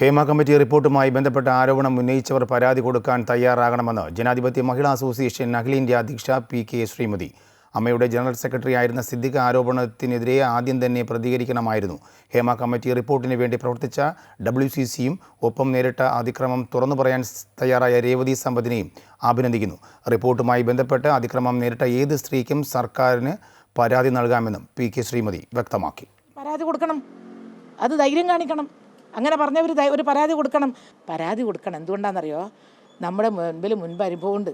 Hema committee റിപ്പോർട്ടുമായി ബന്ധപ്പെട്ട ആരോപണം ഉന്നയിച്ചവർ പരാതി കൊടുക്കാൻ തയ്യാറാകണമെന്ന് ജനാധിപത്യ മഹിളാ അസോസിയേഷൻ അഖിലേന്ത്യാ അധ്യക്ഷ പി കെ ശ്രീമതി. അമ്മയുടെ ജനറൽ സെക്രട്ടറി ആയിരുന്ന സിദ്ദിഖ് ആരോപണത്തിനെതിരെ ആദ്യം തന്നെ പ്രതികരിക്കണമായിരുന്നു. ഹേമ കമ്മിറ്റി റിപ്പോർട്ടിന് വേണ്ടി പ്രവർത്തിച്ച ഡബ്ല്യു സി സിയും ഒപ്പം നേരിട്ട അതിക്രമം തുറന്നു പറയാൻ തയ്യാറായ രേവതി സമ്പത്തിനെയും അഭിനന്ദിക്കുന്നു. റിപ്പോർട്ടുമായി ബന്ധപ്പെട്ട് അതിക്രമം നേരിട്ട ഏത് സ്ത്രീക്കും സർക്കാരിന് പരാതി നൽകാമെന്നും പി കെ ശ്രീമതി വ്യക്തമാക്കി. പരാതി കൊടുക്കണം. അത് ധൈര്യം കാണിക്കണം. അങ്ങനെ പറഞ്ഞവർ ഒരു പരാതി കൊടുക്കണം. പരാതി കൊടുക്കണം. എന്തുകൊണ്ടാണെന്നറിയോ? നമ്മുടെ മുൻപിൽ മുൻപ് അനുഭവമുണ്ട്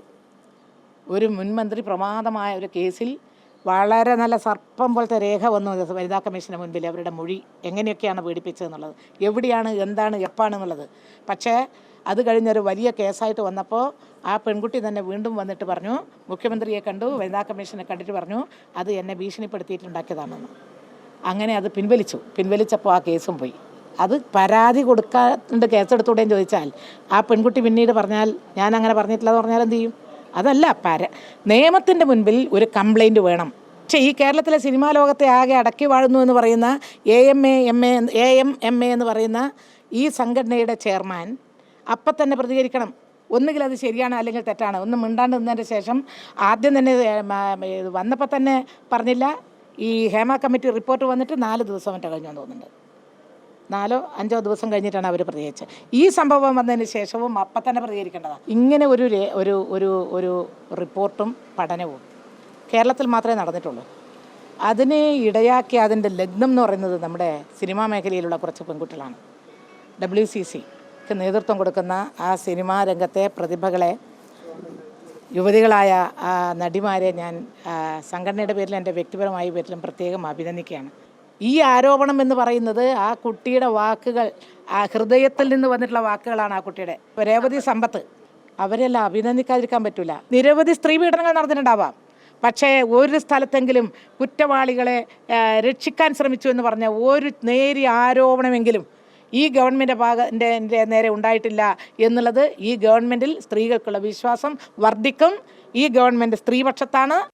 ഒരു മുൻമന്ത്രി പ്രമാദമായ ഒരു കേസിൽ വളരെ നല്ല സർപ്പം പോലത്തെ രേഖ വന്നു വനിതാ കമ്മീഷന് മുൻപിൽ അവരുടെ മൊഴി എങ്ങനെയൊക്കെയാണ് പീഡിപ്പിച്ചതെന്നുള്ളത്. എവിടെയാണ് എന്താണ് എപ്പാണെന്നുള്ളത്. പക്ഷേ അത് കഴിഞ്ഞൊരു വലിയ കേസായിട്ട് വന്നപ്പോൾ ആ പെൺകുട്ടി തന്നെ വീണ്ടും വന്നിട്ട് പറഞ്ഞു മുഖ്യമന്ത്രിയെ കണ്ടു വനിതാ കമ്മീഷനെ കണ്ടിട്ട് പറഞ്ഞു അത് എന്നെ ഭീഷണിപ്പെടുത്തിയിട്ടുണ്ടാക്കിയതാണെന്ന്. അങ്ങനെ അത് പിൻവലിച്ചു. പിൻവലിച്ചപ്പോൾ ആ കേസും പോയി. അത് പരാതി കൊടുക്കാണ്ട് കേസെടുത്തൂടെയും ചോദിച്ചാൽ ആ പെൺകുട്ടി പിന്നീട് പറഞ്ഞാൽ ഞാൻ അങ്ങനെ പറഞ്ഞിട്ടില്ല എന്ന് പറഞ്ഞാൽ എന്ത് ചെയ്യും? അതല്ല പര നിയമത്തിന്റെ മുൻപിൽ ഒരു കംപ്ലൈന്റ് വേണം. പക്ഷേ ഈ കേരളത്തിലെ സിനിമാ ലോകത്തെ ആകെ അടക്കി വാഴുന്നു എന്ന് പറയുന്ന A M A M A A M M A എന്ന് പറയുന്ന ഈ സംഘടനയുടെ ചെയർമാൻ അപ്പം തന്നെ പ്രതികരിക്കണം. ഒന്നുകിൽ അത് ശരിയാണ് അല്ലെങ്കിൽ തെറ്റാണ്. ഒന്ന് മിണ്ടാണ്ട് നിന്നതിന് ശേഷം ആദ്യം തന്നെ വന്നപ്പോൾ തന്നെ പറഞ്ഞില്ല. ഈ ഹേമ കമ്മിറ്റി റിപ്പോർട്ട് വന്നിട്ട് നാല് ദിവസം മറ്റോ കഴിഞ്ഞു തോന്നുന്നുണ്ട്. നാലോ അഞ്ചോ ദിവസം കഴിഞ്ഞിട്ടാണ് അവർ പ്രതികരിച്ചത്. ഈ സംഭവം വന്നതിന് ശേഷവും അപ്പം തന്നെ പ്രതികരിക്കേണ്ടതാണ് ഇങ്ങനെ ഒരു ഒരു ഒരു ഒരു റിപ്പോർട്ടും പഠനവും കേരളത്തിൽ മാത്രമേ നടന്നിട്ടുള്ളൂ. അതിനെ ഇടയാക്കി അതിന്റെ ലഗ്നം എന്ന് പറയുന്നത് നമ്മുടെ സിനിമാ മേഖലയിലുള്ള കുറച്ച് പെൺകുട്ടികളാണ്. ഡബ്ല്യു സി സിക്ക് നേതൃത്വം കൊടുക്കുന്ന ആ സിനിമാ രംഗത്തെ പ്രതിഭകളെ യുവതികളായ നടിമാരെ ഞാൻ സംഘടനയുടെ പേരിലും എന്റെ വ്യക്തിപരമായ പേരിലും പ്രത്യേകം അഭിനന്ദിക്കുകയാണ്. ഈ ആരോപണം എന്ന് പറയുന്നത് ആ കുട്ടിയുടെ വാക്കുകൾ ആ ഹൃദയത്തിൽ നിന്ന് വന്നിട്ടുള്ള വാക്കുകളാണ് ആ കുട്ടിയുടെ. രേവതി സമ്പത്ത് അവരെല്ലാം അഭിനന്ദിക്കാതിരിക്കാൻ പറ്റില്ല നിരവധി സ്ത്രീ പീഡനങ്ങൾ നടന്നിട്ടുണ്ടാവാം. പക്ഷേ ഒരു സ്ഥലത്തെങ്കിലും കുറ്റവാളികളെ രക്ഷിക്കാൻ ശ്രമിച്ചു എന്ന് പറഞ്ഞ ഒരു നേരിയ ആരോപണമെങ്കിലും ഈ ഗവൺമെന്റ് ഭാഗന്റെ നേരെ ഉണ്ടായിട്ടില്ല എന്നുള്ളത് ഈ ഗവൺമെന്റിൽ സ്ത്രീകൾക്കുള്ള വിശ്വാസം വർദ്ധിക്കും. ഈ ഗവൺമെന്റ് സ്ത്രീപക്ഷത്താണ്.